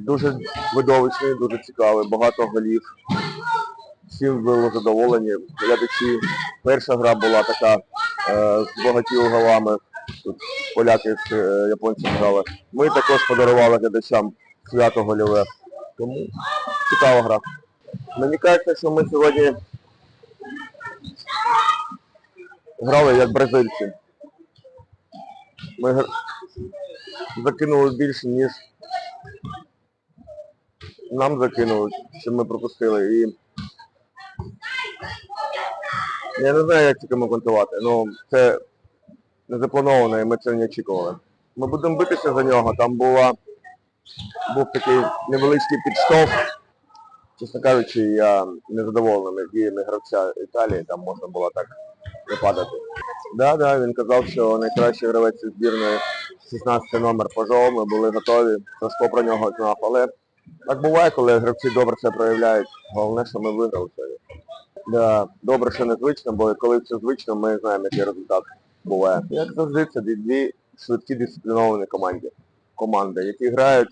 Дуже видовищний, дуже цікавий, багато голів. Всім було задоволені. Глядачі. Перша гра була така е, з багатьма голами. Тут поляки з е, японцями грали. Ми також подарували глядачам свято гольове. Тому цікава гра. Мені кажеться, що ми сьогодні грали як бразильці. Ми закинули більше, ніж нам закинули, що ми пропустили. І я не знаю, як це коментувати. Ну, це не заплановано і ми це не очікували. Ми будемо битися за нього. Там була, був такий невеличкий підштовх. Чесно кажучи, я не задоволений діями гравця Італії, там можна було так не падати. Да, да, він казав, що найкращий гравець збірної 16 номер Пажо, ми були готові. Сашко про нього знав, але так буває, коли гравці добре це проявляють. Головне, що ми виграли. Да, добре, що незвично, бо коли це звично, ми знаємо, який результат буває. Як завжди, це дві- швидкі дисципліновані команди, команди, які грають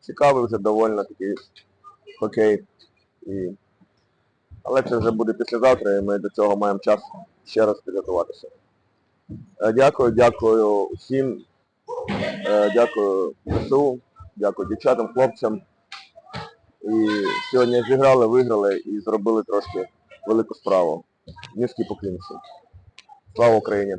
цікавий вже довольно такий хокей. І... Але це вже буде післязавтра, і ми до цього маємо час ще раз підготуватися. Е, Дякую, дякую усім. Е, Дякую ЗСУ, дякую дівчатам, хлопцям. І сьогодні зіграли, виграли і зробили трошки велику справу. Низький поклінці. Слава Україні!